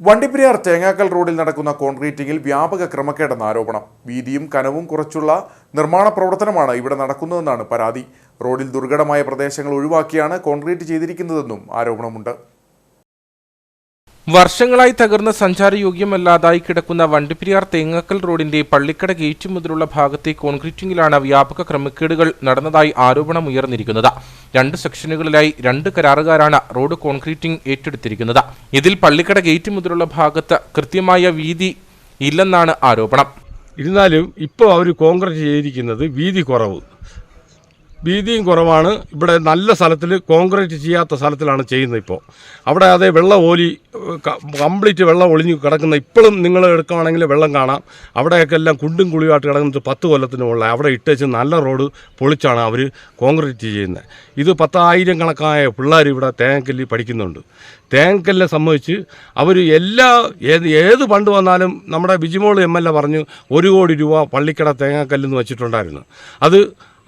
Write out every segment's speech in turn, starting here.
വണ്ടിപ്പെരിയാർ തേങ്ങാക്കൽ റോഡിൽ നടക്കുന്ന കോൺക്രീറ്റിംഗിൽ വ്യാപക ക്രമക്കേടെന്ന ആരോപണം. വീതിയും കനവും കുറച്ചുള്ള നിർമ്മാണ പ്രവർത്തനമാണ് ഇവിടെ നടക്കുന്നതെന്നാണ് പരാതി. റോഡിൽ ദുർഘടമായ പ്രദേശങ്ങൾ ഒഴിവാക്കിയാണ് കോൺക്രീറ്റ് ചെയ്തിരിക്കുന്നതെന്നും ആരോപണമുണ്ട്. വർഷങ്ങളായി തകർന്ന സഞ്ചാരയോഗ്യമല്ലാതായി കിടക്കുന്ന വണ്ടിപ്പെരിയാർ തേങ്ങക്കൽ റോഡിന്റെ പള്ളിക്കട ഗേറ്റ് മുതലുള്ള ഭാഗത്തെ കോൺക്രീറ്റിംഗിലാണ് വ്യാപക ക്രമക്കേടുകൾ നടന്നതായി ആരോപണമുയർന്നിരിക്കുന്നത് രണ്ട് സെക്ഷനുകളിലായി രണ്ട് കരാറുകാരാണ് റോഡ് കോൺക്രീറ്റിംഗ് ഏറ്റെടുത്തിരിക്കുന്നത്. ഇതിൽ പള്ളിക്കട ഗേറ്റ് മുതലുള്ള ഭാഗത്ത് കൃത്യമായ വീതി ഇല്ലെന്നാണ് ആരോപണം. ഇരുന്നാലും ഇപ്പോൾ അവർ കോൺക്രീറ്റ് ചെയ്തിരിക്കുന്നത് വീതി കുറവ്. വീതിയും കുറവാണ്. ഇവിടെ നല്ല സ്ഥലത്തിൽ കോൺക്രീറ്റ് ചെയ്യാത്ത സ്ഥലത്തിലാണ് ചെയ്യുന്നത് ഇപ്പോൾ. അവിടെ അതേ വെള്ളം ഓലി കംപ്ലീറ്റ് വെള്ളം ഒളിഞ്ഞ് കിടക്കുന്ന ഇപ്പോഴും നിങ്ങൾ എടുക്കുകയാണെങ്കിൽ വെള്ളം കാണാം. അവിടെയൊക്കെ എല്ലാം കുണ്ടും കുളിയുമായിട്ട് കിടക്കുന്നത് പത്ത് കൊല്ലത്തിന് മുകളിൽ അവിടെ ഇട്ടേച്ച് നല്ല റോഡ് പൊളിച്ചാണ് അവർ കോൺക്രീറ്റ് ചെയ്യുന്നത്. ഇത് പത്തായിരം കണക്കായ പിള്ളേർ ഇവിടെ തേങ്ങക്കല്ലിൽ പഠിക്കുന്നുണ്ട്. തേങ്ങക്കല്ലിനെ സംബന്ധിച്ച് അവർ എല്ലാ ഏത് ഏത് പണ്ട് വന്നാലും നമ്മുടെ ബിജിമോൾ എം എൽ എ പറഞ്ഞു ഒരു കോടി രൂപ പള്ളിക്കട തേങ്ങാക്കല്ലെന്ന് വെച്ചിട്ടുണ്ടായിരുന്നു. അത്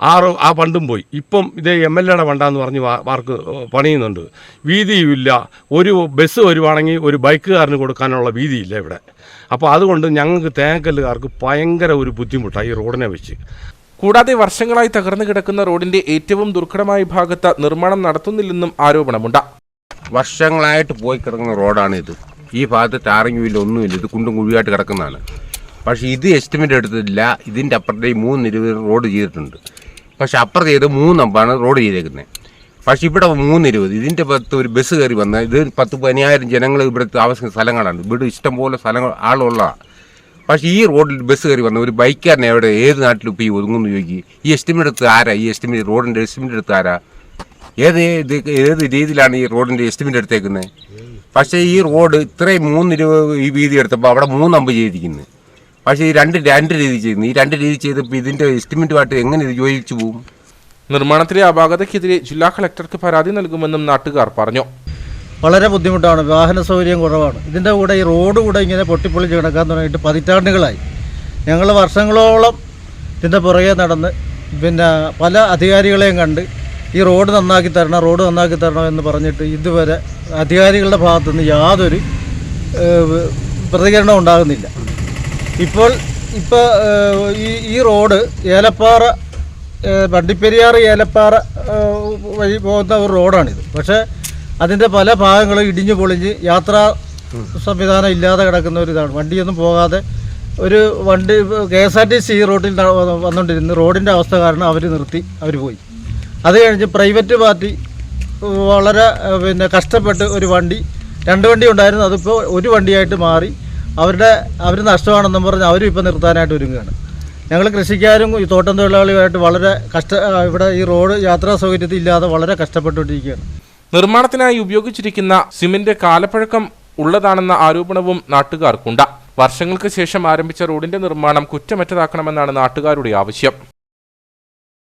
ആറ് ആ പണ്ടും പോയി. ഇപ്പം ഇതേ എം എൽ എയുടെ ഫണ്ടാന്ന് പറഞ്ഞ് വാർക്ക് പണിയുന്നുണ്ട്. വീതിയുമില്ല. ഒരു ബസ് വരുവാണെങ്കിൽ ഒരു ബൈക്കുകാരന് കൊടുക്കാനുള്ള വീതിയില്ല ഇവിടെ. അപ്പോൾ അതുകൊണ്ട് ഞങ്ങൾക്ക് തേങ്ങക്കല്ലുകാർക്ക് ഭയങ്കര ഒരു ബുദ്ധിമുട്ടാണ് ഈ റോഡിനെ വെച്ച്. കൂടാതെ വർഷങ്ങളായി തകർന്നു കിടക്കുന്ന റോഡിന്റെ ഏറ്റവും ദുർഘടമായ ഭാഗത്ത് നിർമ്മാണം നടത്തുന്നില്ലെന്നും ആരോപണമുണ്ട്. വർഷങ്ങളായിട്ട് പോയി കിടക്കുന്ന റോഡാണിത്. ഇത് ഈ ഭാഗത്ത് ടാറിങ് ഇല്ല ഒന്നുമില്ല. ഇത് കുണ്ടും കുഴിയായിട്ട് കിടക്കുന്നതാണ്. പക്ഷേ ഇത് എസ്റ്റിമേറ്റ് എടുത്തിട്ടില്ല. ഇതിന്റെ അപ്പുറത്തെ മൂന്ന് ഇരുപത് റോഡ് ചെയ്തിട്ടുണ്ട്. പക്ഷെ അപ്പുറത്ത് ചെയ്ത് മൂന്നമ്പാണ് റോഡ് ചെയ്തേക്കുന്നത് പക്ഷേ ഇവിടെ മൂന്ന് ഇരുപത് ഇതിന്റെ പത്ത് ഒരു ബസ് കയറി വന്ന ഇത് പത്ത് പതിനായിരം ജനങ്ങൾ ഇവിടുത്തെ ആവശ്യ സ്ഥലങ്ങളാണ്. ഇവിടെ ഇഷ്ടംപോലെ സ്ഥലങ്ങൾ ആളുള്ളതാണ് പക്ഷേ ഈ റോഡിൽ ബസ് കയറി വന്ന ഒരു ബൈക്കാരനെ എവിടെ ഏത് നാട്ടിലും ഇപ്പോൾ ഈ ഒതുങ്ങുന്നു ചോദിക്കും. ഈ എസ്റ്റിമേറ്റ് എടുത്ത് ആരാ? ഈ എസ്റ്റിമേറ്റ് റോഡിന്റെ എസ്റ്റിമേറ്റ് എടുത്ത് ആരാ? ഏത് ഇത് ഏത് രീതിയിലാണ് ഈ റോഡിന്റെ എസ്റ്റിമേറ്റ് എടുത്തേക്കുന്നത് പക്ഷേ ഈ റോഡ് ഇത്രയും മൂന്ന് ഈ വീതി എടുത്തപ്പോൾ അവിടെ മൂന്നമ്പ് ചെയ്തിരിക്കുന്നത് പക്ഷേ ഈ രണ്ട് രണ്ട് രീതി ചെയ്യുന്നു ഈ രണ്ട് രീതി ചെയ്തപ്പോൾ ഇതിന്റെ എസ്റ്റിമേറ്റുമായിട്ട് എങ്ങനെ ഇത് യോജിച്ചു പോകും? നിർമ്മാണത്തിലെ അപാകതയ്ക്കെതിരെ ജില്ലാ കളക്ടർക്ക് പരാതി നൽകുമെന്നും നാട്ടുകാർ പറഞ്ഞു. വളരെ ബുദ്ധിമുട്ടാണ്. വാഹന സൗകര്യം കുറവാണ്. ഇതിന്റെ കൂടെ ഈ റോഡ് കൂടെ ഇങ്ങനെ പൊട്ടിപ്പൊളിച്ച് കിടക്കാൻ തുടങ്ങിയിട്ട് പതിറ്റാണ്ടുകളായി. ഞങ്ങൾ വർഷങ്ങളോളം ഇതിന്റെ പുറകെ നടന്ന് പിന്നെ പല അധികാരികളെയും കണ്ട് ഈ റോഡ് നന്നാക്കി തരണം റോഡ് നന്നാക്കി തരണം എന്ന് പറഞ്ഞിട്ട് ഇതുവരെ അധികാരികളുടെ ഭാഗത്തുനിന്ന് യാതൊരു പ്രതികരണം ഉണ്ടാകുന്നില്ല. ഇപ്പോൾ ഇപ്പോൾ ഈ ഈ റോഡ് ഏലപ്പാറ വണ്ടിപ്പെരിയാർ ഏലപ്പാറ വഴി പോകുന്ന ഒരു റോഡാണിത്. പക്ഷേ അതിന്റെ പല ഭാഗങ്ങളും ഇടിഞ്ഞു പൊളിഞ്ഞ് യാത്രാ സംവിധാനം ഇല്ലാതെ കിടക്കുന്ന ഒരു ഇതാണ്. വണ്ടിയൊന്നും പോകാതെ ഒരു വണ്ടി K S R T C റോഡിൽ വന്നുകൊണ്ടിരുന്നു റോഡിന്റെ അവസ്ഥ കാരണം അവർ നിർത്തി അവർ പോയി. അത് കഴിഞ്ഞ് പ്രൈവറ്റ് പാർട്ടി വളരെ പിന്നെ കഷ്ടപ്പെട്ട് ഒരു വണ്ടി രണ്ട് വണ്ടി ഉണ്ടായിരുന്നു. അതിപ്പോൾ ഒരു വണ്ടിയായിട്ട് മാറി. അവരുടെ അവർ നഷ്ടമാണെന്നും പറഞ്ഞ് അവരും ഇപ്പോൾ നിർത്താനായിട്ട് ഒരുങ്ങുകയാണ്. ഞങ്ങൾ കൃഷിക്കാരും ഈ തോട്ടം തൊഴിലാളികളുമായിട്ട് വളരെ കഷ്ട ഇവിടെ ഈ റോഡ് യാത്രാ സൗകര്യത്തിൽ ഇല്ലാതെ വളരെ കഷ്ടപ്പെട്ടുകൊണ്ടിരിക്കുകയാണ്. നിർമ്മാണത്തിനായി ഉപയോഗിച്ചിരിക്കുന്ന സിമന്റ് കാലപ്പഴക്കം ഉള്ളതാണെന്ന ആരോപണവും നാട്ടുകാർക്കുണ്ട്. വർഷങ്ങൾക്ക് ശേഷം ആരംഭിച്ച റോഡിന്റെ നിർമ്മാണം കുറ്റമറ്റതാക്കണമെന്നാണ് നാട്ടുകാരുടെ ആവശ്യം.